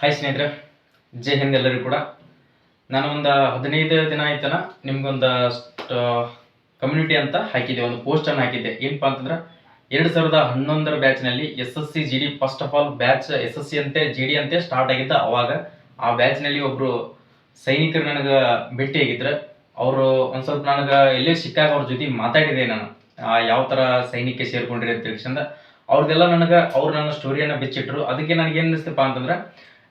Hi ಸ್ನೇಹಿತರೆ, ಜೈ ಹಿಂದ್ ಎಲ್ಲರಿಗೂ ಕೂಡ. ನಾನು ಒಂದು ಹದಿನೈದು ದಿನ ಆಯ್ತನ ನಿಮ್ಗೊಂದು ಕಮ್ಯುನಿಟಿ ಅಂತ ಹಾಕಿದ್ದೆ, ಒಂದು ಪೋಸ್ಟನ್ನು ಹಾಕಿದ್ದೆ. ಏನಪ್ಪ ಅಂತಂದ್ರೆ, ಎರಡು ಸಾವಿರದ ಹನ್ನೊಂದರ ಬ್ಯಾಚ್ನಲ್ಲಿ S S C G D first of all batch S S C ಅಂತೆ ಜಿ ಡಿ ಅಂತೆ ಸ್ಟಾರ್ಟ್ ಆಗಿದ್ದ ಅವಾಗ ಆ ಬ್ಯಾಚ್ನಲ್ಲಿ ಒಬ್ಬರು ಸೈನಿಕರು ನನಗೆ ಭೇಟಿಯಾಗಿದ್ರು ಅವರು ಒಂದು ಸ್ವಲ್ಪ ನನಗೆ ಎಲ್ಲೇ ಸಿಕ್ಕಾಗ ಅವ್ರ ಜೊತೆ ಮಾತಾಡಿದೆ ನಾನು. ಯಾವ ಥರ ಸೈನಿಕ ಸೇರಿಕೊಂಡಿರಿ ಅಂತ ತಿಳ್ಕೊಂಡ ಅವ್ರದ್ದೆಲ್ಲ ನನಗೆ, ಅವ್ರು ನನ್ನ ಸ್ಟೋರಿಯನ್ನು ಬಿಚ್ಚಿಟ್ರು. ಅದಕ್ಕೆ ನನಗೆ ಅನಿಸ್ತಪ್ಪ ಅಂತಂದ್ರೆ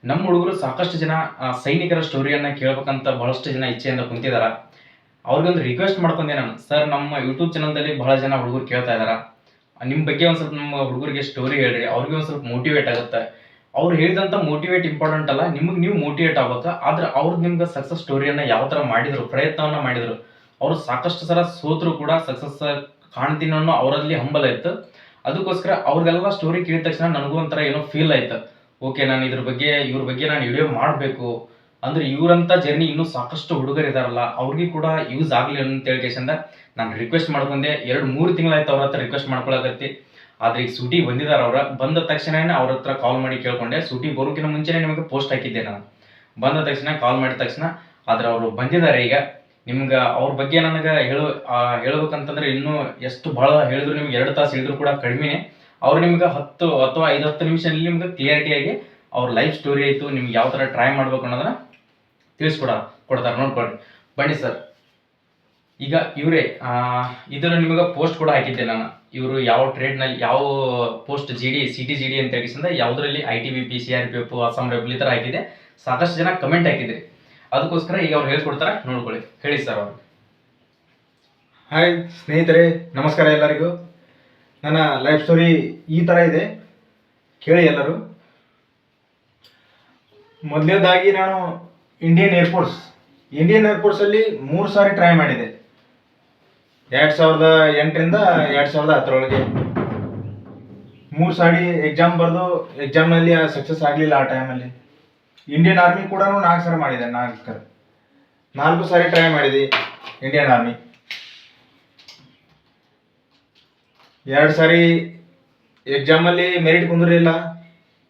ನಮ್ಮ ಹುಡುಗರು ಸಾಕಷ್ಟು ಜನ ಸೈನಿಕರ ಸ್ಟೋರಿಯನ್ನು ಕೇಳ್ಬೇಕಂತ ಬಹಳಷ್ಟು ಜನ ಇಚ್ಛೆಯಿಂದ ಕುಂತಿದಾರ. ಅವ್ರಿಗೊಂದು ರಿಕ್ವೆಸ್ಟ್ ಮಾಡ್ಕೊಂಡೆ ನಾನು. ಸರ್, ನಮ್ಮ ಯೂಟ್ಯೂಬ್ ಚಾನಲ್ದಲ್ಲಿ ಬಹಳ ಜನ ಹುಡುಗರು ಕೇಳ್ತಾ ಇದಾರ. ನಿಮ್ಮ ಬಗ್ಗೆ ಒಂದು ಸ್ವಲ್ಪ ನಮ್ಮ ಹುಡುಗರಿಗೆ ಸ್ಟೋರಿ ಹೇಳ್ರಿ. ಅವ್ರಿಗೆ ಒಂದು ಸ್ವಲ್ಪ ಮೋಟಿವೇಟ್ ಆಗುತ್ತೆ. ಅವ್ರು ಹೇಳಿದಂಥ ಮೋಟಿವೇಟ್ ಇಂಪಾರ್ಟೆಂಟ್ ಅಲ್ಲ. ನಿಮಗೆ ನೀವು ಮೋಟಿವೇಟ್ ಆಗ್ಬೇಕು? ಆದ್ರೆ ಅವ್ರು ನಿಮ್ಗೆ ಸಕ್ಸಸ್ ಸ್ಟೋರಿಯನ್ನು ಯಾವ ಥರ ಮಾಡಿದ್ರು, ಪ್ರಯತ್ನವನ್ನ ಮಾಡಿದ್ರು. ಅವರು ಸಾಕಷ್ಟು ಸಲ ಸೋತರು ಕೂಡ ಸಕ್ಸಸ್ ಕಾಣ್ತೀನಿ ಅವರಲ್ಲಿ ಹಂಬಲ ಇತ್ತು. ಅದಕ್ಕೋಸ್ಕರ ಅವ್ರಿಗೆಲ್ಲ ಸ್ಟೋರಿ ಕೇಳಿದ ತಕ್ಷಣ ನನಗೂ ಒಂಥರ ಏನೋ ಫೀಲ್ ಆಯ್ತು. ಓಕೆ, ನಾನು ಇದ್ರ ಬಗ್ಗೆ, ಇವ್ರ ಬಗ್ಗೆ ನಾನು ವಿಡಿಯೋ ಮಾಡಬೇಕು. ಅಂದ್ರೆ ಇವರಂತ ಜರ್ನಿ ಇನ್ನೂ ಸಾಕಷ್ಟು ಹುಡುಗರು ಇದಾರಲ್ಲ, ಅವ್ರಿಗೆ ಕೂಡ ಯೂಸ್ ಆಗಲಿ ಅಂತ ಹೇಳ್ಕೇಶಂದ ನಾನು ರಿಕ್ವೆಸ್ಟ್ ಮಾಡ್ಕೊಂಡೆ. ಎರಡು, ಮೂರು ತಿಂಗಳಾಯ್ತು ಅವ್ರ ಹತ್ರ ರಿಕ್ವೆಸ್ಟ್ ಮಾಡ್ಕೊಳಕತ್ತಿ. ಆದ್ರೆ ಈಗ ಸೂಟಿ ಬಂದಿದ್ದಾರೆ ಅವ್ರ, ಬಂದ ತಕ್ಷಣನೇ ಅವ್ರ ಹತ್ರ ಕಾಲ್ ಮಾಡಿ ಕೇಳ್ಕೊಂಡೆ. ಸೂಟಿ ಬರೋಕಿನ ಮುಂಚೆನೇ ನಿಮಗೆ ಪೋಸ್ಟ್ ಹಾಕಿದ್ದೆ ನಾನು. ಬಂದ ತಕ್ಷಣ ಕಾಲ್ ಮಾಡಿದ ತಕ್ಷಣ, ಆದ್ರೆ ಅವರು ಬಂದಿದ್ದಾರೆ ಈಗ. ನಿಮ್ಗೆ, ಅವ್ರ ಬಗ್ಗೆ ನನಗೆ ಹೇಳು ಹೇಳ್ಬೇಕಂತಂದ್ರೆ ಇನ್ನೂ ಎಷ್ಟು ಬಹಳ ಹೇಳಿದ್ರು ನಿಮ್ಗೆ ಎರಡು ತಾಸು ಹೇಳಿದ್ರು ಕೂಡ ಕಡಿಮೆನೆ. ಅವ್ರು ನಿಮ್ಗೆ ಹತ್ತು ಅಥವಾ ಐದು ಹತ್ತು ನಿಮಿಷದಲ್ಲಿ ನಿಮ್ಗೆ ಕ್ಲಿಯರಿಟಿಯಾಗಿ ಅವ್ರ ಲೈಫ್ ಸ್ಟೋರಿ ಆಯಿತು, ನಿಮ್ಗೆ ಯಾವ ಥರ ಟ್ರೈ ಮಾಡ್ಬೇಕು ಅನ್ನೋದನ್ನ ತಿಳಿಸ್ಕೊಡ, ಕೊಡ್ತಾರೆ. ನೋಡ್ಕೊಳ್ರಿ ಬನ್ನಿ. ಸರ್ ಈಗ ಇವರೇ ಇದರ ನಿಮಗೆ ಪೋಸ್ಟ್ ಕೂಡ ಹಾಕಿದ್ದೆ ನಾನು. ಇವರು ಯಾವ ಟ್ರೇಡ್ನಲ್ಲಿ ಯಾವ post G D C T G D ಅಂತ ಹೇಳಿಸಿಂದ ಯಾವುದರಲ್ಲಿ I T B P C R P F Assam rebel ಈ ಥರ ಹಾಕಿದೆ ಸಾಕಷ್ಟು ಜನ ಕಮೆಂಟ್ ಹಾಕಿದ್ರಿ. ಅದಕ್ಕೋಸ್ಕರ ಈಗ ಅವ್ರು ಹೇಳ್ಕೊಡ್ತಾರೆ, ನೋಡ್ಕೊಳ್ಳಿ. ಹೇಳಿ ಸರ್ ಅವರು. ಹಾಯ್ ಸ್ನೇಹಿತರೆ, ನಮಸ್ಕಾರ ಎಲ್ಲರಿಗೂ. ನನ್ನ ಲೈಫ್ ಸ್ಟೋರಿ ಈ ಥರ ಇದೆ. ಕೇಳಿ ಎಲ್ಲರೂ. ಮೊದಲನೇದಾಗಿ ನಾನು ಇಂಡಿಯನ್ ಏರ್ಫೋರ್ಸ್ ಇಂಡಿಯನ್ ಏರ್ಫೋರ್ಸಲ್ಲಿ ಮೂರು ಸಾರಿ ಟ್ರೈ ಮಾಡಿದೆ. ಎರಡು ಸಾವಿರದ ಎಂಟರಿಂದ ಎರಡು ಸಾವಿರದ ಹತ್ತರೊಳಗೆ. ಮೂರು ಸಾರಿ ಎಕ್ಸಾಮ್ ಬರೆದು ಎಕ್ಸಾಮ್ನಲ್ಲಿ ಸಕ್ಸಸ್ ಆಗಲಿಲ್ಲ ಆ ಟೈಮಲ್ಲಿ ಇಂಡಿಯನ್ ಆರ್ಮಿ ಕೂಡ ನಾಲ್ಕು ಸಾರಿ ಮಾಡಿದೆ ನಾಲ್ಕು ನಾಲ್ಕು ಸಾರಿ ಟ್ರೈ ಮಾಡಿದೆ ಇಂಡಿಯನ್ ಆರ್ಮಿ ಎರಡು ಸಾರಿ ಎಕ್ಸಾಮಲ್ಲಿ ಮೆರಿಟ್ ಕುಂದಿರಲಿಲ್ಲ.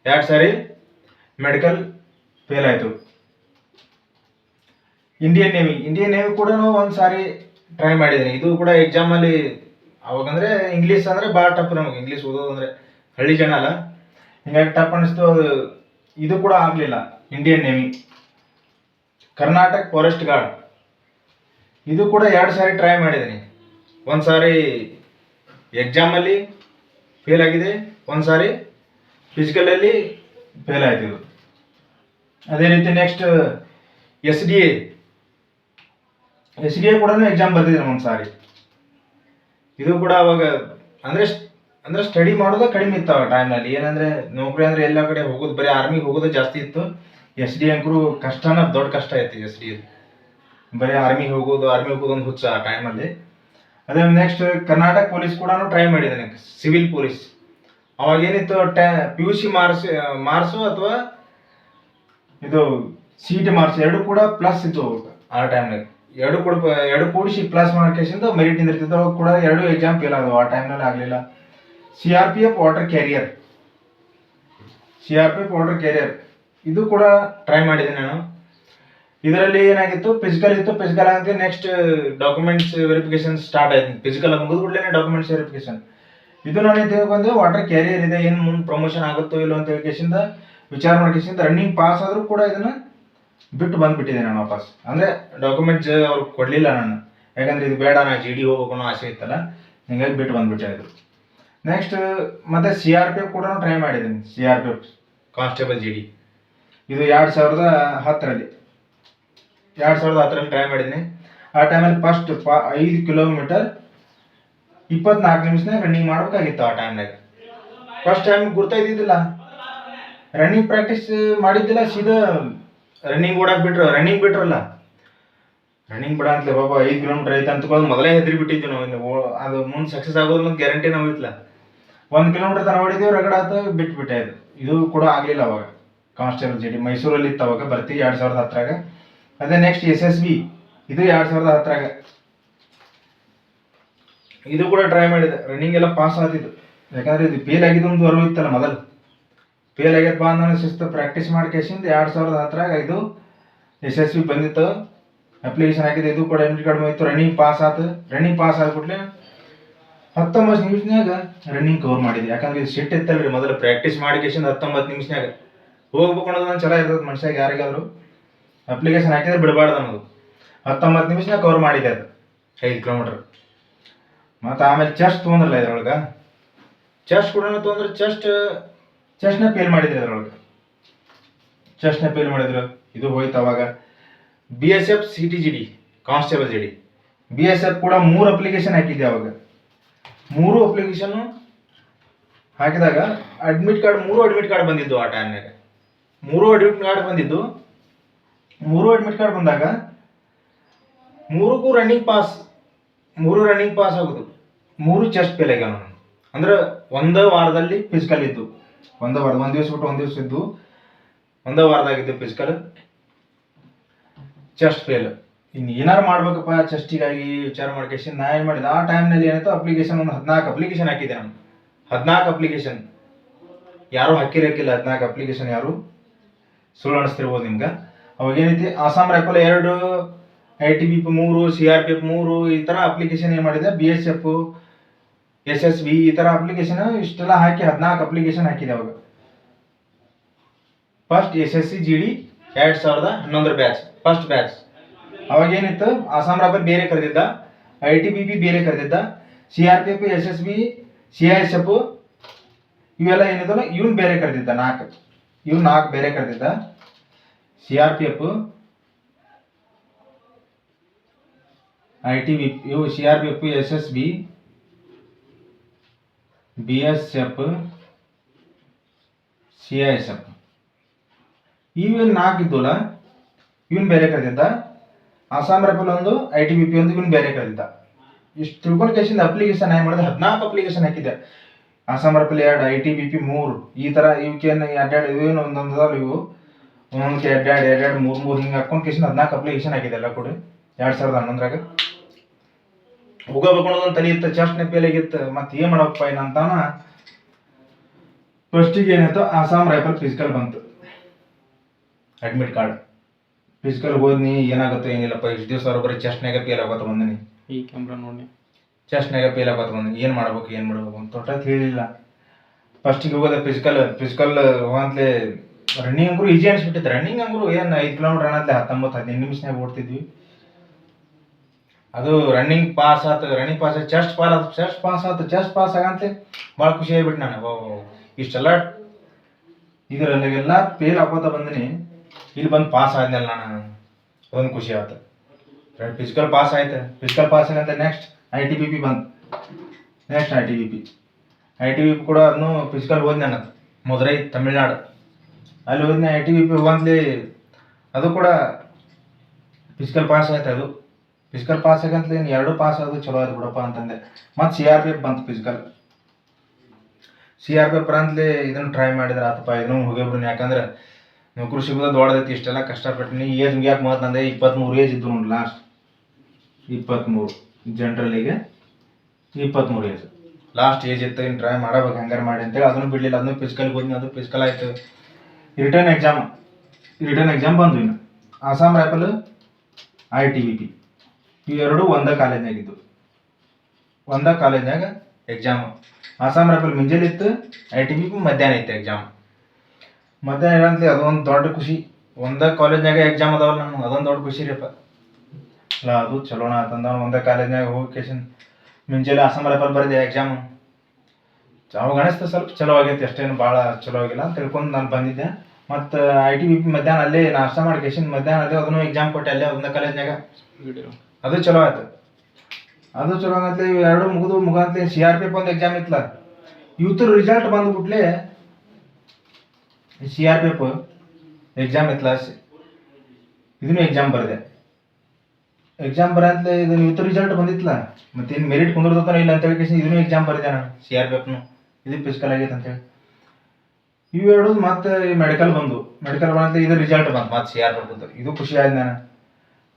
ಎರಡು ಸಾರಿ ಮೆಡಿಕಲ್ ಫೇಲ್ ಆಯಿತು. ಇಂಡಿಯನ್ ನೇವಿ ಇಂಡಿಯನ್ ನೇವಿ ಕೂಡ ಒಂದು ಸಾರಿ ಟ್ರೈ ಮಾಡಿದ್ದೀನಿ ಇದು ಕೂಡ ಎಕ್ಸಾಮಲ್ಲಿ ಅವಾಗಂದ್ರೆ ಇಂಗ್ಲೀಷ್ ಅಂದರೆ ಭಾಳ ಟಫ್ ನಮಗೆ. ಇಂಗ್ಲೀಷ್ ಓದೋದು ಅಂದರೆ ಹಳ್ಳಿ ಜನ ಅಲ್ಲ. ಹಿಂಗಾಗಿ ಟಫ್ ಅನಿಸ್ತು. ಅದು ಇದು ಕೂಡ ಆಗಲಿಲ್ಲ. Indian navy Karnataka forest guard ಇದು ಕೂಡ ಎರಡು ಸಾರಿ ಟ್ರೈ ಮಾಡಿದ್ದೀನಿ ಒಂದು ಸಾರಿ ಎಕ್ಸಾಮಲ್ಲಿ ಫೇಲ್ ಆಗಿದೆ. ಒಂದು ಸಾರಿ ಫಿಸಿಕಲಲ್ಲಿ ಫೇಲ್ ಆಯ್ತು. ಅದೇ ರೀತಿ next S D A S D A ಕೂಡ ಎಕ್ಸಾಮ್ ಬರ್ತಿದ್ರು ಒಂದು ಸಾರಿ. ಇದು ಕೂಡ ಅವಾಗ ಅಂದರೆ ಅಂದ್ರೆ ಸ್ಟಡಿ ಮಾಡೋದು ಕಡಿಮೆ ಇತ್ತು ಆ ಟೈಮ್ನಲ್ಲಿ ಏನಂದರೆ ನೌಕರಿ ಅಂದರೆ ಎಲ್ಲ ಕಡೆ ಹೋಗೋದು, ಬರೀ ಆರ್ಮಿಗೆ ಹೋಗೋದು ಜಾಸ್ತಿ ಇತ್ತು. ಎಸ್ ಡಿ ಅಂಕರು ಕಷ್ಟನ ದೊಡ್ಡ ಕಷ್ಟ ಇತ್ತು ಎಸ್ ಡಿ ಬರೀ ಆರ್ಮಿಗೆ ಹೋಗೋದು ಆರ್ಮಿ ಹೋಗೋದು ಒಂದು ಹುಚ್ಚ ಆ ಟೈಮಲ್ಲಿ ಅದೇ ನೆಕ್ಸ್ಟ್ ಕರ್ನಾಟಕ ಪೊಲೀಸ್ ಕೂಡ ಟ್ರೈ ಮಾಡಿದ್ದೇನೆ ಸಿವಿಲ್ ಪೊಲೀಸ್ ಅವಾಗ ಏನಿತ್ತು ಟ್ಯಾ P U C marks, marks ಅಥವಾ ಇದು ಸಿ ಟಿ ಮಾರ್ಕ್ಸ್ ಎರಡು ಕೂಡ ಪ್ಲಸ್ ಇತ್ತು ಆ ಟೈಮ್ನಾಗ ಎರಡು ಕೂಡ, ಎರಡು ಕೂಡಿಸಿ ಪ್ಲಸ್ ಮಾರ್ಕೇಶಿಂದ ಮೆರಿಟ್ ನಿಂದಿರ್ತಿತ್ತು ಅವಾಗ ಕೂಡ ಎರಡು ಎಕ್ಸಾಮ್ ಫೇಲ್ ಆದವು. ಆ ಟೈಮ್ನಲ್ಲಿ ಆಗಲಿಲ್ಲ. C R P F water carrier C R P F water carrier ಇದು ಕೂಡ ಟ್ರೈ ಮಾಡಿದೆ ನಾನು. ಇದರಲ್ಲಿ ಏನಾಗಿತ್ತು? ಫಿಸಿಕಲ್ ಇತ್ತು. ಫಿಸಿಕಲ್ ಆಗಿ ನೆಕ್ಸ್ಟ್ ಡಾಕ್ಯುಮೆಂಟ್ಸ್ ವೆರಿಫಿಕೇಶನ್ ಸ್ಟಾರ್ಟ್ ಆಯ್ತು. ಫಿಸಿಕಲ್ ಮುಗಿದ ಕೂಡಲೇ ಡಾಕ್ಯುಮೆಂಟ್ಸ್ ವೆರಿಫಿಕೇಶನ್ ಇದು ನಾನು ಬಂದು ವಾಟರ್ ಕ್ಯಾರಿಯರ್ ಇದೆ, ಏನು ಮುಂದೆ ಪ್ರಮೋಷನ್ ಆಗುತ್ತೋ ಇಲ್ಲೋ ಅಂತ ಹೇಳ್ಕೇಶಿಂದ ವಿಚಾರ ಮಾಡ್ಕೇಶಿಂದ ರನ್ನಿಂಗ್ ಪಾಸ್ ಆದರೂ ಕೂಡ ಇದನ್ನ ಬಿಟ್ಟು ಬಂದ್ಬಿಟ್ಟಿದೆ ನಾನು ವಾಪಸ್. ಅಂದರೆ ಡಾಕ್ಯುಮೆಂಟ್ಸ್ ಅವ್ರು ಕೊಡಲಿಲ್ಲ ನಾನು ಯಾಕಂದ್ರೆ ಇದು ಬೇಡ, ನಾ ಜಿ ಡಿ ಅನ್ನೋ ಆಸೆ ಇತ್ತಲ್ಲ, ಹಿಂಗಾಗಿ ಬಿಟ್ಟು ಬಂದ್ಬಿಟ್ಟೆ ಇದು ನೆಕ್ಸ್ಟ್ ಮತ್ತೆ ಸಿ ಆರ್ ಪಿ ಎಫ್ ಕೂಡ ಟ್ರೈ ಮಾಡಿದ್ದೀನಿ. C R P F constable G D ಇದು ಎರಡು ಸಾವಿರದ ಹತ್ತರಲ್ಲಿ. ಎರಡು ಸಾವಿರದ ಹತ್ತರಲ್ಲಿ ಟ್ರೈ ಮಾಡಿದ್ದೀನಿ ಆ ಟೈಮಲ್ಲಿ ಫಸ್ಟ್ ಪಾ ಐದು ಕಿಲೋಮೀಟರ್ ಇಪ್ಪತ್ನಾಲ್ಕು ನಿಮಿಷನಾಗ ರನ್ನಿಂಗ್ ಮಾಡಬೇಕಾಗಿತ್ತು ಆ ಟೈಮ್ನಾಗ ಫಸ್ಟ್ ಟೈಮ್ ಗುರ್ತಾಯ್ದಿದ್ದಿಲ್ಲ ರನ್ನಿಂಗ್ ಪ್ರಾಕ್ಟೀಸ್ ಮಾಡಿದ್ದಿಲ್ಲ, ಸೀದಾ ರನ್ನಿಂಗ್ ಓಡಾಕ್ ಬಿಟ್ರು. ರನ್ನಿಂಗ್ ಬಿಟ್ರಲ್ಲ. ರನ್ನಿಂಗ್ ಬಿಡ ಅಂತಲೇ ಬಾಬಾ ಐದು ಕಿಲೋಮೀಟರ್ ಐತೆ ಅಂತಕೊಂಡು ಮೊದಲೇ ಹೆದರಿ ಬಿಟ್ಟಿದ್ವಿ ನಾವು ಅದು ಮುಂದೆ ಸಕ್ಸಸ್ ಆಗೋದು ಗ್ಯಾರಂಟಿ ನಾವು ಇತ್ತಲ್ಲ ಒಂದು ಕಿಲೋಮೀಟರ್ ತನಕ ಹೊಡಿದೀವಿ, ರಗಡ ಆತು ಬಿಟ್ಬಿಟ್ಟೆ ಅದು. ಇದು ಕೂಡ ಆಗಲಿಲ್ಲ ಅವಾಗ. ಕಾನ್ಸ್ಟೇಬಲ್ ಜಿ ಡಿ ಮೈಸೂರಲ್ಲಿ ಇತ್ತು ಅವಾಗ, ಬರ್ತಿ ಎರಡು ಸಾವಿರದ ಹತ್ತರಾಗ. ಅದೇ ನೆಕ್ಸ್ಟ್ ಎಸ್ ಎಸ್ ಬಿ ಇದು ಎರಡು ಸಾವಿರದ ಹತ್ತರಾಗ. ಇದು ಕೂಡ ಟ್ರೈ ಮಾಡಿದೆ. ರನ್ನಿಂಗ್ ಎಲ್ಲ ಪಾಸ್ ಆತಿತ್ತು. ಯಾಕಂದ್ರೆ ಇದು ಫೇಲ್ ಆಗಿದ್ದು ಒಂದು ಅರಿವು ಇತ್ತಲ್ಲ ಮೊದಲು. ಫೇಲ್ ಆಗ್ಯಪ್ಪ ಬಾ ಅನ್ನೋ ಶಿಸ್ತು ಪ್ರಾಕ್ಟೀಸ್ ಮಾಡ್ಕೇಶಿಂದ ಎರಡು ಸಾವಿರದ ಹತ್ತರಾಗ ಇದು ಎಸ್ ಎಸ್ ವಿ ಬಂದಿತ್ತು. ಅಪ್ಲಿಕೇಶನ್ ಹಾಕಿದೆ. ಇದು ಕೂಡ ಎಂಟ್ರಿ ಕಡಿಮೆ ಇತ್ತು ರನ್ನಿಂಗ್ ಪಾಸ್ ಆತು. ರನ್ನಿಂಗ್ ಪಾಸ್ ಆಗ್ಬಿಟ್ಲೆ ಹತ್ತೊಂಬತ್ತು ನಿಮಿಷನಾಗ ರನ್ನಿಂಗ್ ಕವರ್ ಮಾಡಿದೆ. ಯಾಕಂದ್ರೆ ಇದು ಸಿಟ್ ಇತ್ತಲ್ರಿ ಮೊದಲು. ಪ್ರಾಕ್ಟೀಸ್ ಮಾಡಿ ಕೇಸಿಂದ ಹತ್ತೊಂಬತ್ತು ನಿಮಿಷನಾಗ ಹೋಗ್ಬೇಕು ಅನ್ನೋದು ಚಲೋ ಇರ್ತದೆ ಮನುಷ್ಯಾಗ ಯಾರಿಗಾದ್ರು. ಅಪ್ಲಿಕೇಶನ್ ಹಾಕಿದ್ರೆ ಬಿಡಬಾರ್ದು ಅನ್ನೋದು. ಹತ್ತೊಂಬತ್ತು ನಿಮಿಷನಾಗ ಕವರ್ ಮಾಡಿದೆ ಅದು, ಐದು ಕಿಲೋಮೀಟ್ರ್ ಮತ್ತು ಆಮೇಲೆ ಚೆಸ್ಟ್ ತೊಗೊಂಡ್ರಲ್ಲ ಇದ್ರೊಳಗೆ? ಚೆಸ್ಟ್ ಕೂಡ ತೊಗೊಂಡ್ರೆ ಚೆಸ್ಟ್ ಚೆಸ್ಟ್ನ ಫೇಲ್ ಮಾಡಿದ್ರಿ ಅದ್ರೊಳಗೆ ಚೆಸ್ಟ್ನ ಫೇಲ್ ಮಾಡಿದ್ರು, ಇದು ಹೋಯ್ತು ಅವಾಗ. B S F C T G D constable G D B S F ಕೂಡ ಮೂರು ಅಪ್ಲಿಕೇಶನ್ ಹಾಕಿದ್ದೆ ಅವಾಗ. ಮೂರು ಅಪ್ಲಿಕೇಶನ್ನು ಹಾಕಿದಾಗ ಅಡ್ಮಿಟ್ ಕಾರ್ಡ್ ಮೂರು ಅಡ್ಮಿಟ್ ಕಾರ್ಡ್ ಬಂದಿದ್ದು ಆ ಟೈಮ್ನಾಗ ಮೂರು ಅಡ್ಮಿಟ್ ಕಾರ್ಡ್ ಬಂದಿದ್ದು ಮೂರು ಅಡ್ಮಿಟ್ ಕಾರ್ಡ್ ಬಂದಾಗ, ಮೂರಕ್ಕೂ ರನ್ನಿಂಗ್ ಪಾಸ್ ಮೂರು ರನ್ನಿಂಗ್ ಪಾಸ್ ಆಗೋದು. ಮೂರು ಚೆಸ್ಟ್ ಫೇಲ್ ಆಗ್ಯಾವ ನಾನು ಅಂದ್ರೆ ಒಂದೇ ವಾರದಲ್ಲಿ ಫಿಸಿಕಲ್ ಇದ್ದು. ಒಂದೇ ವಾರ, ಒಂದು ದಿವಸ ಬಿಟ್ಟು ಒಂದು ದಿವಸ ಇದ್ದು, ಒಂದೇ ವಾರದಾಗಿದ್ದು ಫಿಸಿಕಲ್ ಚೆಸ್ಟ್ ಫೇಲ್ ಇನ್ನು ಏನಾರು ಮಾಡ್ಬೇಕಪ್ಪ ಚೆಸ್ಟಿಗಾಗಿ ವಿಚಾರ ಮಾಡ್ಕೇಶನ್ ನಾ ಏನು ಮಾಡಿದೆ ಆ ಟೈಮ್ನಲ್ಲಿ ಏನಾಯ್ತು? ಅಪ್ಲಿಕೇಶನ್ ಒಂದು ಹದಿನಾಲ್ಕು ಅಪ್ಲಿಕೇಶನ್ ಹಾಕಿದೆ ನಾನು. ಹದಿನಾಲ್ಕು ಅಪ್ಲಿಕೇಶನ್ ಯಾರು ಹಾಕಿರಕ್ಕಿಲ್ಲ ಹದಿನಾಲ್ಕು ಅಪ್ಲಿಕೇಶನ್ ಯಾರು ಸುಳ್ಳು ಅನಿಸ್ತಿರ್ಬೋದು ನಿಮ್ಗೆ. ಅವಾಗ ಏನೈತಿ ಆಸಾಮ್ ರೈಫಲ್ ಎರಡು ಐ ಟಿ ಬಿ ಪಿ ಮೂರು ಸಿ ಆರ್ ಪಿ ಎಫ್ ಮೂರು, ಈ ಥರ ಅಪ್ಲಿಕೇಶನ್ ಏನು ಮಾಡಿದೆ B S F S S B ಈ ಥರ ಅಪ್ಲಿಕೇಶನ್ ಇಷ್ಟೆಲ್ಲ ಹಾಕಿ ಹದಿನಾಲ್ಕು ಅಪ್ಲಿಕೇಶನ್ ಹಾಕಿದೆ ಅವಾಗ. First S S C G D ಎರಡು ಸಾವಿರದ ಹನ್ನೊಂದರ ಬ್ಯಾಚ್ ಫಸ್ಟ್ ಬ್ಯಾಚ್ ಅವಾಗ ಏನಿತ್ತು ಆಸಾಮ್ ರಾಬರ್ ಬೇರೆ ಕರೆದಿದ್ದ ಐ ಟಿ ಬಿ ಪಿ ಬೇರೆ ಕರೆದಿದ್ದ C R P F S S B C I S F ಇವೆಲ್ಲ ಏನಿದಲ್ಲ ಇವ್ನು ಬೇರೆ ಕರೆದಿದ್ದ ನಾಲ್ಕು. ಇವ್ನು ನಾಲ್ಕು ಬೇರೆ ಕರೆದಿದ್ದ. C R P F I T B ಇವು C R P F S S B B S F C I S F ಇವೇನು ನಾಲ್ಕು ಇದ್ವಲ್ಲ ಇವನ್ ಬೇರೆ ಕರೆದಿದ್ದ ಅಸ್ಸಾಂ ರೈಫಲ್ ಒಂದು ಐ ಟಿ ಬಿ ಪಿ ಒಂದು, ಇವನ್ ಬೇರೆ ಕರೆದಿದ್ದ ಇಷ್ಟು ತಿಳ್ಕೊಂಡು ಕೇಸಿಂದ ಅಪ್ಲಿಕೇಶನ್ ಏನು ಮಾಡಿದೆ? ಹದಿನಾಲ್ಕು ಅಪ್ಲಿಕೇಶನ್ ಹಾಕಿದ್ದೆ. ಅಸ್ಸಾಂ ರೈಫಲ್ ಎರಡು ಐ ಟಿ ಬಿ ಪಿ ಮೂರು. ಈ ಥರ ಇವಕ್ಕೇನು ಅಡ್ಡಾಡ ಇವೇನು ಒಂದೊಂದು ಅದಾವ ಇವು ಎರಡು ಎರಡು ಎರಡು ಮೂರು ಮೂರು ಹಿಂಗೆ ಹಾಕೊಂಡು ಕಿಶನ್ ಹದಿನಾಲ್ಕು ಅಪ್ಲಿಕೇಶನ್ ಆಗಿದೆ ಎಲ್ಲ ಕೂಡ. ಎರಡು ಸಾವಿರದ ಹನ್ನೊಂದರಾಗ. ಹೋಗಬೇಕು ಅನ್ನೋದೊಂದು ತಲೆ ಇತ್ತು ಚೆಸ್ಟ್ ನೆಪ್ಪೇಲಾಗಿತ್ತು ಮತ್ತೆ ಏನು ಮಾಡಪ್ಪ ಏನಂತಾನ ಫಸ್ಟಿಗೆ ಏನಾಯ್ತು ಆಸಾಮ್ ರೈಫಲ್ ಫಿಸಿಕಲ್ ಬಂತು. ಅಡ್ಮಿಟ್ ಕಾರ್ಡ್ ಫಿಸಿಕಲ್ ಹೋದ್ನಿ ಏನಾಗುತ್ತೋ ಏನಿಲ್ಲಪ್ಪ ಇಷ್ಟು ದಿವಸ ಅವ್ರು ಬರೀ ಚೆಸ್ಟ್ನಾಗ ಫೇಲ್ ಆಗೋತ ಬಂದಿನಿ ಈ ಕ್ಯಾಮ್ರಾ ನೋಡಿ. ಚೆಸ್ಟ್ನಾಗ ಫೇಲ್ ಆಗೋತ ಬಂದಿನಿ ಏನು ಮಾಡ್ಬೇಕು ಏನು ಮಾಡ್ಬೇಕು ಅಂತ ತೊಟ್ಟ ಹೇಳಿಲ್ಲ. ಫಸ್ಟಿಗೆ ಹೋಗೋದ ಫಿಸಿಕಲ್ ಫಿಸಿಕಲ್ ಹೋಗಂತ್ಲೆ ರನ್ನಿಂಗ್ ಅಂಗ್ರು ಈಜಿ ಅನ್ಸ್ಬಿಟ್ಟಿತ್ತು. ರನ್ನಿಂಗ್ ಅಂಗ್ರು ಏನು ಐದು ಕಿಲೋಮೀಟರ್ ಅನ್ನತ್ತೆ ಹತ್ತೊಂಬತ್ತು, ಹದಿನೈದು ನಿಮಿಷನಾಗ ಓಡ್ತಿದ್ವಿ. ಅದು ರನ್ನಿಂಗ್ ಪಾಸ್ ಆತು ರನ್ನಿಂಗ್ ಪಾಸ್ ಚೆಸ್ಟ್ ಪಾಸ್ ಆತು ಚೆಸ್ಟ್ ಪಾಸ್ ಆತು ಚೆಸ್ಟ್ ಪಾಸ್ ಆಗಂತೆ ಭಾಳ ಖುಷಿ ಆಗ್ಬಿಟ್ಟು ನಾನು. ಇಷ್ಟೆಲ್ಲ ಇಷ್ಟೆಲ್ಲ ಇದರಲ್ಲೆಲ್ಲ ಫೇಲ್ ಹಾಕೋತ ಬಂದಿನಿ. ಇಲ್ಲಿ ಬಂದು ಪಾಸ್ ಆದ್ನಲ್ಲ ನಾನು. ಅದೊಂದು ಖುಷಿ ಆಯ್ತು ಫಿಸಿಕಲ್ ಪಾಸ್ ಆಯ್ತು. ಫಿಸಿಕಲ್ ಪಾಸ್ ಏನಂತ next I T B P ಬಂತು next I T B P I T B P ಕೂಡ ಅದನ್ನು ಫಿಸಿಕಲ್ ಓದಿ ನಾನು. ಮಧುರೈ ತಮಿಳ್ನಾಡು. ಅಲ್ಲಿ ಹೋದ್ನೆ ಐ ಟಿ ಬಿ ಪಿ ಒಂದ್ಲಿ ಅದು ಕೂಡ ಫಿಸಿಕಲ್ ಪಾಸ್ ಆಯ್ತು ಅದು. ಫಿಸಿಕಲ್ ಪಾಸ್ ಆಗಂತಲೇ ಎರಡು ಪಾಸ್ ಆದ್ರೆ ಚಲೋ ಆಯ್ತು ಬಿಡಪ್ಪ ಅಂತಂದೆ. ಮತ್ತು ಸಿ ಆರ್ ಪಿ ಎಫ್ ಬಂತು physical C R P F ಅಂತಲೇ ಇದನ್ನು ಟ್ರೈ ಮಾಡಿದ್ರೆ ಆತಪ್ಪ ಇದನ್ನು ಹೋಗಿಬಿಡ್ರಿ ಯಾಕಂದ್ರೆ ನೀವು ಕೃಷಿ ಕೂಡ ದೊಡ್ಡದೈತಿ, ಇಷ್ಟೆಲ್ಲ ಕಷ್ಟಪಟ್ಟಿನಿ. ಏಜ್ ಮುಗಿಯಾಕೆ ಮೂವತ್ತು ನಂದೆ ಇಪ್ಪತ್ತ್ಮೂರು ಏಜ್ ಇದ್ದು ನೋಡಿ ಲಾಸ್ಟ್ ಇಪ್ಪತ್ತ್ಮೂರು ಜನರಲ್ಲಿಗೆ ಇಪ್ಪತ್ತ್ಮೂರು ಏಜ್ ಲಾಸ್ಟ್ ಏಜ್ ಇತ್ತು, ಇನ್ನು ಟ್ರೈ ಮಾಡಬೇಕು, ಹಂಗಾರೆ ಮಾಡಿ ಅಂತೇಳಿ. ಅದನ್ನು ಬಿಡಲಿಲ್ಲ, ಅದನ್ನು ಫಿಸಿಕಲ್ಗೆ ಹೋದ್ನಿ, ಅದು ಫಿಸಿಕಲ್ ಆಯಿತು. ರಿಟರ್ನ್ ಎಕ್ಸಾಮ್ ರಿಟರ್ನ್ ಎಕ್ಸಾಮ್ ಬಂದ್ವಿ Assam rifle I T B P ಇವೆರಡು ಒಂದೇ ಕಾಲೇಜ್ನಾಗಿದ್ದು. ಒಂದೇ ಕಾಲೇಜ್ನಾಗ ಎಕ್ಸಾಮ್ ಆಸಾಮ್ ರೈಫಲ್ ಮುಂಜಾನೆ ಇತ್ತು ಐ ಟಿ ಬಿ ಪಿ ಮಧ್ಯಾಹ್ನ ಇತ್ತು ಎಕ್ಸಾಮ್ ಮಧ್ಯಾಹ್ನ ಏನಂತಲಿ ಅದೊಂದು ದೊಡ್ಡ ಖುಷಿ. ಒಂದೇ ಕಾಲೇಜ್ನಾಗ ಎಕ್ಸಾಮ್ ಅದಾವಲ್ಲ ನಾನು ಅದೊಂದು ದೊಡ್ಡ ಖುಷಿ ರೀಪ್ಪ ಅಲ್ಲ, ಅದು ಚಲೋಣ ಆತಂದ ಒಂದೇ ಕಾಲೇಜ್ನಾಗ ಹೋಗಿ ಕೇಶನ್. ಮುಂಜಾನೆ ಆಸಾಮ್ ರೈಫಲ್ ಬರೆದೆ ಎಕ್ಸಾಮ್ ಅವಾಗ ಅನಿಸ್ತು ಸ್ವಲ್ಪ ಚಲೋ ಆಗೈತೆ, ಅಷ್ಟೇನು ಭಾಳ ಚಲೋ ಆಗಿಲ್ಲ ಅಂತ ತಿಳ್ಕೊಂಡು ನಾನು ಬಂದಿದ್ದೆ. ಮತ್ತು ಐ ಟಿ ಬಿ ಪಿ ಮಧ್ಯಾಹ್ನ ಅಲ್ಲೇ ನಾಷ್ಟ ಮಾಡಿ ಕೇಶನ್ ಮಧ್ಯಾಹ್ನ ಅಲ್ಲೇ ಅದನ್ನು ಎಕ್ಸಾಮ್ ಕೊಟ್ಟೆ ಅಲ್ಲೇ ಒಂದೇ ಕಾಲೇಜ್ನಾಗ ಅದು ಚಲೋ ಆಯ್ತು. ಅದು ಚಲೋ ಆಗತ್ತೆ ಇವು ಎರಡು ಮುಗಿದು ಮುಗಂತೆ ಸಿ ಆರ್ ಪಿ ಎಫ್ ಒಂದು ಎಕ್ಸಾಮ್ ಇತ್ತಲ್ಲ ಇವತ್ತು result ಬಂದ್ಬಿಟ್ಲೆ C R P F exam ಇತ್ತಲ್ಲ ಇದನ್ನು ಎಕ್ಸಾಮ್ ಬರೆದೆ. ಎಕ್ಸಾಮ್ ಬರಂತ್ಲೆ ಇದನ್ನ ಇವತ್ತು ರಿಸಲ್ಟ್ ಬಂದಿತ್ತಲ್ಲ ಮತ್ತೇನು ಮೆರಿಟ್ ಕುಂದಿರ್ತಾನೋ ಇಲ್ಲ ಅಂತ ಹೇಳಿ ಇದನ್ನು ಎಕ್ಸಾಮ್ ಬರೆದೆ ನಾನು ಸಿ ಆರ್ ಪಿ ಎಫ್ನು ಇದು ಫಿಸಿಕಲ್ ಆಗೈತೆ ಅಂತೇಳಿ ಇವೆರಡು ಮತ್ತೆ ಮೆಡಿಕಲ್ ಬಂದು ಮೆಡಿಕಲ್ ಬಂದ್ರೆ ಇದು ರಿಸಲ್ಟ್ ಬಂತು ಮತ್ತೆ ಸಿ ಆರ್ ಬರ್ಬೋದು ಇದು ಖುಷಿ ಆಯ್ತು ನಾನು.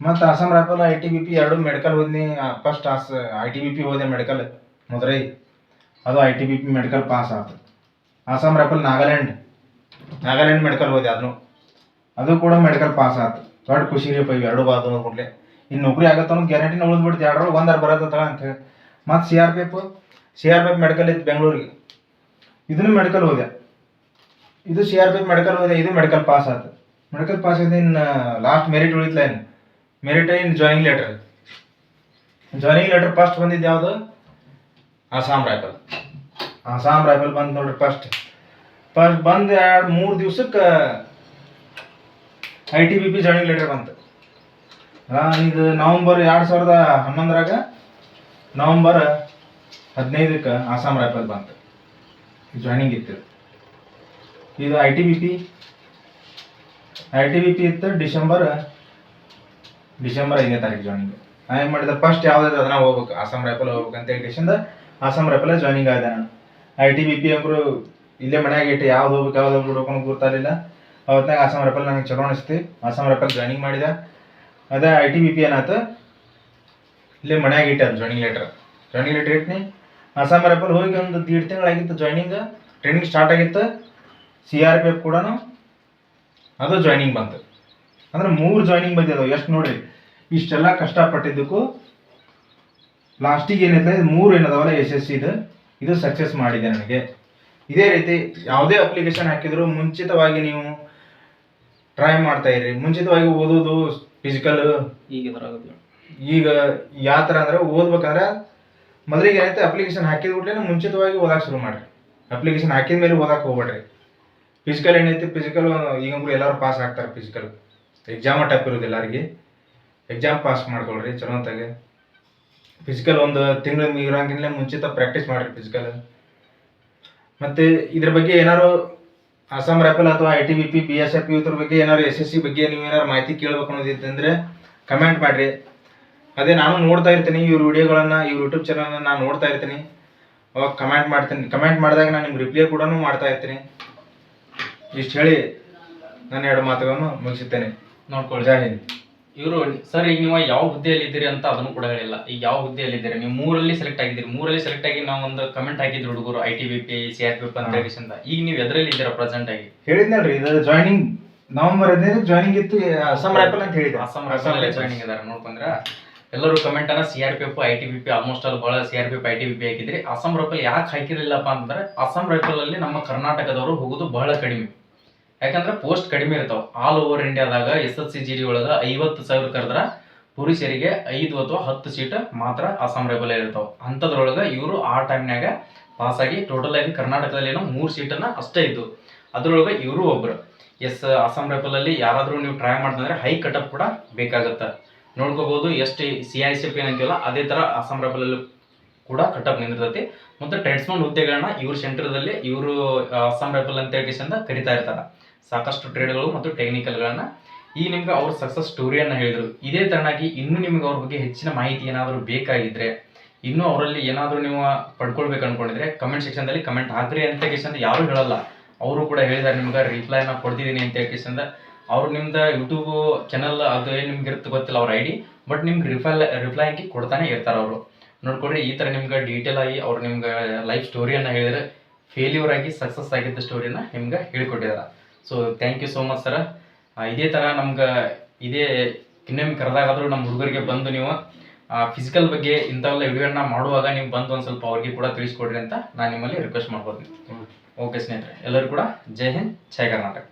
ಮತ್ತು Assam rifle I T B P ಎರಡು ಮೆಡಿಕಲ್ ಓದ್ನಿ ಫಸ್ಟ್ ಆಸ್ ಐ ಟಿ ಬಿ ಪಿ ಓದೆ ಮೆಡಿಕಲ್ ಮುದ್ರೈ. ಅದು I T B P medical pass ಆಯ್ತು ಅಸ್ಸಾಂ ರೈಫಲ್ ನಾಗಾಲ್ಯಾಂಡ್. ನಾಗಾಲ್ಯಾಂಡ್ ಮೆಡಿಕಲ್ ಹೋದೆ ಅದನ್ನು ಅದು ಕೂಡ ಮೆಡಿಕಲ್ ಪಾಸ್ ಆಯ್ತು ದೊಡ್ಡ ಖುಷಿ ರೀ ಪೈ ಎರಡು ಬಾದು ಕೂಡಲೆ ಇನ್ನು ನೌಕರಿ ಆಗತ್ತ ಅನ್ನೋ ಗ್ಯಾರಂಟಿನ ಉಳಿದ್ಬಿಡ್ತು ಎರಡರೊಳಗೆ ಒಂದಾರು ಬರತ್ತಲ್ಲ ಅಂತ ಹೇಳಿ ಮತ್ತು C R P F C R P F medical ಇತ್ತು ಬೆಂಗಳೂರಿಗೆ ಇದನ್ನು ಮೆಡಿಕಲ್ ಹೋದೆ. ಇದು ಸಿ ಆರ್ ಪಿ ಮೆಡಿಕಲ್ ಹೋದೆ ಇದು ಮೆಡಿಕಲ್ ಪಾಸ್ ಆಯ್ತು ಮೆಡಿಕಲ್ ಪಾಸ್ ಆಯ್ತು ಇನ್ನು ಲಾಸ್ಟ್ ಮೆರಿಟ್ ಉಳಿತಲ್ಲ ಏನು? Merit in joining letter joining letter first ಬಂದಿದ್ದು ಯಾವುದು? ಆಸಾಮ್ ರೈಫಲ್ ಆಸಾಮ್ ರೈಫಲ್ ಬಂದು ನೋಡ್ರಿ ಫಸ್ಟ್ ಫಸ್ಟ್ ಬಂದು ಎರಡು ಮೂರು ದಿವ್ಸಕ್ಕೆ I T B P joining letter ಬಂತು. ಇದು ನವಂಬರ್ ಎರಡು ಸಾವಿರದ ಹನ್ನೊಂದರಾಗ ನವಂಬರ್ ಹದಿನೈದಕ್ಕೆ ಆಸಾಮ್ ರೈಫಲ್ ಬಂತು. ಜಾಯ್ನಿಂಗ್ ಇತ್ತು. ಇದು I T B P I T B P ಇತ್ತು ಡಿಸೆಂಬರ್ ಡಿಸೆಂಬರ್ ಐದನೇ ತಾರೀಕು ಜಾಯ್ನಿಂಗ್ ನಾ ಏನು ಮಾಡಿದೆ? ಫಸ್ಟ್ ಯಾವ್ದು ಅದನ್ನ ಹೋಗ್ಬೇಕು. ಆಸಾಮ್ ರೈಫಲ್ ಹೋಗ್ಬೇಕು ಅಂತ ಹೇಳಿ ಕಿಶಿಂದ ಆಸಾಮ್ ರೈಫಲ್ ಜಾಯ್ನಿಂಗ್ ಆದ ನಾನು. ಐ ಟಿ ಬಿ ಪಿ ಅಂಕರು ಇಲ್ಲೇ ಮನ್ಯಾಗ ಇಟ್ಟು ಯಾವ್ದು ಹೋಗ್ಬೇಕು ಯಾವ್ದು ಹೋಗ್ಬೇಕು ಅನ್ನೋ ಗೊತ್ತಾಗಲಿಲ್ಲ. ಅವತ್ತಾಗ ಆಸಾಮ್ ರೈಫಲ್ ನನಗೆ ಚಲೋ ಅನಿಸ್ತಿ. ಆಸಾಮ್ ರೈಫಲ್ ಜಾಯ್ನಿಂಗ್ ಮಾಡಿದೆ. ಅದೇ ಐ ಟಿ ಬಿ ಪಿ ಏನಾಯ್ತು? ಇಲ್ಲೇ ಮನ್ಯಾಗ ಅದು ಜಾಯ್ನಿಂಗ್ ಲೆಟರ್ ಜಾಯ್ನಿಂಗ್ ಲೆಟರ್ ಇಟ್ನಿ. ಆಸಾಮ್ ರೈಫಲ್ ಹೋಗಿ ಒಂದು ದೀಡ್ ತಿಂಗಳಾಗಿತ್ತು ಜಾಯ್ನಿಂಗ್ ಟ್ರೈನಿಂಗ್ ಸ್ಟಾರ್ಟ್ ಆಗಿತ್ತು. ಸಿ ಆರ್ ಪಿ ಎಫ್ ಕೂಡ ಅದು ಜಾಯ್ನಿಂಗ್ ಬಂತು. ಅಂದ್ರೆ ಮೂರು ಜಾಯ್ನಿಂಗ್ ಬಂದಿದ್ದಾವೆ ಎಷ್ಟು ನೋಡ್ರಿ? ಇಷ್ಟೆಲ್ಲ ಕಷ್ಟಪಟ್ಟಿದ್ದಕ್ಕೂ ಲಾಸ್ಟಿಗೆ ಏನೈತೆ ಇದು ಮೂರು ಏನದಾವಲ್ಲ ಎಸ್ ಎಸ್ ಇದು ಇದು ಸಕ್ಸಸ್ ಮಾಡಿದೆ ನನಗೆ. ಇದೇ ರೀತಿ ಯಾವುದೇ ಅಪ್ಲಿಕೇಶನ್ ಹಾಕಿದ್ರು ಮುಂಚಿತವಾಗಿ ನೀವು ಟ್ರೈ ಮಾಡ್ತಾ ಇರಿ. ಮುಂಚಿತವಾಗಿ ಓದೋದು ಫಿಸಿಕಲ್ ಈಗ ಈಗ ಯಾವ ಥರ ಅಂದ್ರೆ ಓದ್ಬೇಕಂದ್ರೆ ಮೊದಲಿಗೆ ಏನೈತೆ ಅಪ್ಲಿಕೇಶನ್ ಹಾಕಿದ ಕೂಡಲೇ ಮುಂಚಿತವಾಗಿ ಓದಕ್ಕೆ ಶುರು ಮಾಡಿರಿ. ಅಪ್ಲಿಕೇಶನ್ ಹಾಕಿದ ಮೇಲೆ ಓದಕ್ಕೆ ಹೋಗ್ಬೇಡ್ರಿ. ಫಿಸಿಕಲ್ ಏನೈತಿ ಫಿಸಿಕಲ್ ಈಗ ಎಲ್ಲರೂ ಪಾಸ್ ಆಗ್ತಾರೆ ಫಿಸಿಕಲ್ ಎಕ್ಸಾಮ್ ಟೈಪ್ ಇರೋದು ಎಲ್ಲರಿಗೆ ಎಕ್ಸಾಮ್ ಪಾಸ್ ಮಾಡ್ಕೊಳ್ರಿ, ಚಲೋ ಅಂತಾಗೆ ಫಿಸಿಕಲ್ ಒಂದು ತಿಂಗಳು ಇರೋಂಗಿಲ್ಲ ಮುಂಚಿತ ಪ್ರಾಕ್ಟೀಸ್ ಮಾಡಿರಿ ಫಿಸಿಕಲ್ ಮತ್ತು ಇದ್ರ ಬಗ್ಗೆ ಏನಾರು ಅಸ್ಸಾಂ ರೈಫಲ್ ಅಥವಾ I T B P B S F ಇದ್ರ ಬಗ್ಗೆ ಏನಾರು ಎಸ್ ಎಸ್ ಸಿ ಬಗ್ಗೆ ನೀವು ಏನಾರು ಮಾಹಿತಿ ಕೇಳಬೇಕು ಅನ್ನೋದಿತ್ತಂದ್ರೆ ಕಮೆಂಟ್ ಮಾಡಿರಿ. ಅದೇ ನಾನು ನೋಡ್ತಾ ಇರ್ತೀನಿ ಇವ್ರ ವಿಡಿಯೋಗಳನ್ನು ಇವ್ರ ಯೂಟ್ಯೂಬ್ ಚಾನಲ್ನ ನಾನು ನೋಡ್ತಾ ಇರ್ತೀನಿ. ಅವಾಗ ಕಮೆಂಟ್ ಮಾಡ್ತೀನಿ. ಕಮೆಂಟ್ ಮಾಡಿದಾಗ ನಾನು ನಿಮ್ಗೆ ರಿಪ್ಲೈ ಕೂಡ ಮಾಡ್ತಾ ಇರ್ತೀನಿ. ಇಷ್ಟು ಹೇಳಿ ನನ್ನ ಎರಡು ಮಾತುಗಳನ್ನು ಮುಗಿಸುತ್ತೇನೆ. ನೋಡ್ಕೊಳ್ಳಿ. ಜೈ ಹಿಂದ್. ಇವರು ಸರ್ ಈಗ ನೀವು ಯಾವ ಹುದ್ದೆಯಲ್ಲಿ ಇದ್ದೀರಿ ಅಂತ ಅದನ್ನು ಕೂಡ ಹೇಳಿಲ್ಲ. ಈಗ ಯಾವ ಹುದ್ದೆಯಲ್ಲಿ ಇದ್ದೀರಿ? ನೀವು ಮೂರಲ್ಲಿ ಸೆಲೆಕ್ಟ್ ಆಗಿದ್ದೀರಿ. ಮೂರಲ್ಲಿ ಸೆಲೆಕ್ಟ್ ಆಗಿ ನಾವು ಒಂದು ಕಮೆಂಟ್ ಹಾಕಿದ್ರು ಹುಡುಗರು I T B P C R P F ಅಂತ. ಹೇಳಿಸಿಂದ ಈಗ ನೀವು ಎದರಲ್ಲಿ ಇದ್ದೀರಾ ಪ್ರೆಸೆಂಟ್ ಆಗಿ? ಹೇಳಿದ್ನಲ್ರಿ ಇದು ಜಾಯ್ನಿಂಗ್ ನವೆಂಬರ್ ಹದಿನೈದು ಜಾಯ್ನಿಂಗ್ ಇತ್ತು ಅಸ್ಸಾಂ ರೈಫಲ್ ಅಂತ ಹೇಳಿದ್ರು ಅಸ್ಸಾಂ ರೈಫಲ್ ಜಾಯ್ನಿಂಗ್ ಇದ್ದಾರೆ. ನೋಡ್ಕೊಂಡ್ರ ಎಲ್ಲರೂ ಕಮೆಂಟ್ ಅನ್ನ C R P F I T B P almost ಅಲ್ಲಿ ಬಹಳ C R P F I T B P ಹಾಕಿದ್ರಿ. ಅಸ್ಸಾಂ ರೈಫಲ್ ಯಾಕೆ ಹಾಕಿರಲಿಲ್ಲಪ್ಪ ಅಂತಂದ್ರೆ ಅಸ್ಸಾಂ ರೈಫಲ್ ಅಲ್ಲಿ ನಮ್ಮ ಕರ್ನಾಟಕದವರು ಹೋಗೋದು ಬಹಳ ಕಡಿಮೆ. ಯಾಕಂದ್ರೆ ಪೋಸ್ಟ್ ಕಡಿಮೆ ಇರ್ತಾವ. ಆಲ್ ಓವರ್ ಇಂಡಿಯಾದಾಗ S S C G D ಒಳಗ ಐವತ್ತು ಸಾವಿರ ಕರೆದ್ರ ಪುರುಷರಿಗೆ ಐದು ಅಥವಾ ಹತ್ತು ಸೀಟ್ ಮಾತ್ರ ಅಸ್ಸಾಂ ರೈಫಲ್ ಇರ್ತಾವ. ಅಂಥದ್ರೊಳಗೆ ಇವರು ಆ ಟೈಮ್ನಾಗ ಪಾಸ್ ಆಗಿ ಟೋಟಲ್ ಆಗಿ ಕರ್ನಾಟಕದಲ್ಲಿ ಏನೋ ಮೂರು ಸೀಟನ್ನು ಅಷ್ಟೇ ಇದ್ದು. ಅದರೊಳಗೆ ಇವರು ಒಬ್ರು. ಎಸ್ ಅಸ್ಸಾಂ ರೈಫಲ್ ಯಾರಾದರೂ ನೀವು ಟ್ರೈ ಮಾಡ್ತಂದ್ರೆ ಹೈ ಕಟಪ್ ಕೂಡ ಬೇಕಾಗುತ್ತೆ. ನೋಡ್ಕೋಬಹುದು ಎಷ್ಟು ಸಿ ಐ ಸಿ ಎಫ್ ಏನಂತೀವಲ್ಲ ಅದೇ ತರ ಅಸ್ಸಾಂ ರೈಫಲ್ ಅಲ್ಲಿ ಕೂಡ ಕಟಪ್ ನಿಂದಿರ್ತೈತಿ. ಮತ್ತು ಟ್ರೇಡ್ಸ್ಮನ್ ಹುದ್ದೆಗಳನ್ನ ಇವ್ರ ಸೆಂಟರ್ದಲ್ಲಿ ಇವರು ಅಸ್ಸಾಂ ರೈಫಲ್ ಅಂತ ಕರಿತಾ ಇರ್ತಾರ. ಸಾಕಷ್ಟು ಟ್ರೇಡ್ಗಳು ಮತ್ತು ಟೆಕ್ನಿಕಲ್ಗಳನ್ನು ಈ ನಿಮ್ಗೆ ಅವ್ರ ಸಕ್ಸಸ್ ಸ್ಟೋರಿಯನ್ನು ಹೇಳಿದ್ರು. ಇದೇ ತರನಾಗಿ ಇನ್ನೂ ನಿಮ್ಗೆ ಅವ್ರ ಬಗ್ಗೆ ಹೆಚ್ಚಿನ ಮಾಹಿತಿ ಏನಾದರೂ ಬೇಕಾಗಿದ್ರೆ, ಇನ್ನೂ ಅವರಲ್ಲಿ ಏನಾದರೂ ನೀವು ಪಡ್ಕೊಳ್ಬೇಕು ಅನ್ಕೊಂಡಿದ್ರೆ ಕಮೆಂಟ್ ಸೆಕ್ಷನ್ದಲ್ಲಿ ಕಮೆಂಟ್ ಹಾಕ್ರಿ ಅಂತ ಕೇಸಂದ ಯಾರು ಹೇಳಲ್ಲ. ಅವರು ಕೂಡ ಹೇಳಿದಾರೆ ನಿಮ್ಗೆ ರಿಪ್ಲೈನ ಕೊಡ್ತಿದ್ದೀನಿ ಅಂತ ಕೇಸಂದ ಅವ್ರು ನಿಮ್ದು ಯೂಟ್ಯೂಬ್ ಚಾನಲ್ ಅದು ಏನು ನಿಮ್ಗೆ ಇರುತ್ತೆ ಗೊತ್ತಿಲ್ಲ ಅವ್ರ ಐ ಡಿ ಬಟ್ ನಿಮ್ಗೆ ರಿಪ್ಲೈ ರಿಪ್ಲೈ ಹಾಕಿ ಕೊಡ್ತಾನೆ ಇರ್ತಾರೆ ಅವರು. ನೋಡ್ಕೊಡ್ರಿ ಈ ಥರ ನಿಮ್ಗೆ ಡೀಟೇಲ್ ಆಗಿ ಅವ್ರು ನಿಮ್ಗೆ ಲೈಫ್ ಸ್ಟೋರಿಯನ್ನು ಹೇಳಿದ್ರೆ ಫೇಲ್ಯೂರ್ ಆಗಿ ಸಕ್ಸಸ್ ಆಗಿದ್ದ ಸ್ಟೋರಿನ ನಿಮ್ಗೆ ಹೇಳ್ಕೊಟ್ಟಿದ್ದಾರೆ so thank you so much sir ಇದೇ ಥರ ನಮ್ಗೆ ಇದೇ ಇನ್ನೊಮ್ಮೆ ಕರೆದಾಗಾದರೂ ನಮ್ಮ ಹುಡುಗರಿಗೆ ಬಂದು ನೀವು ಫಿಸಿಕಲ್ ಬಗ್ಗೆ ಇಂಥವೆಲ್ಲ ವಿಡಿಯೋನ ಮಾಡುವಾಗ ನೀವು ಬಂದು ಒಂದು ಸ್ವಲ್ಪ ಅವ್ರಿಗೆ ಕೂಡ ತಿಳಿಸ್ಕೊಡ್ರಿ ಅಂತ ನಾನು ನಿಮ್ಮಲ್ಲಿ ರಿಕ್ವೆಸ್ಟ್ ಮಾಡ್ಬೋದು ಓಕೆ ಸ್ನೇಹಿತರೆ ಎಲ್ಲರೂ ಕೂಡ ಜೈ ಹಿಂದ್ ಜೈ ಕರ್ನಾಟಕ.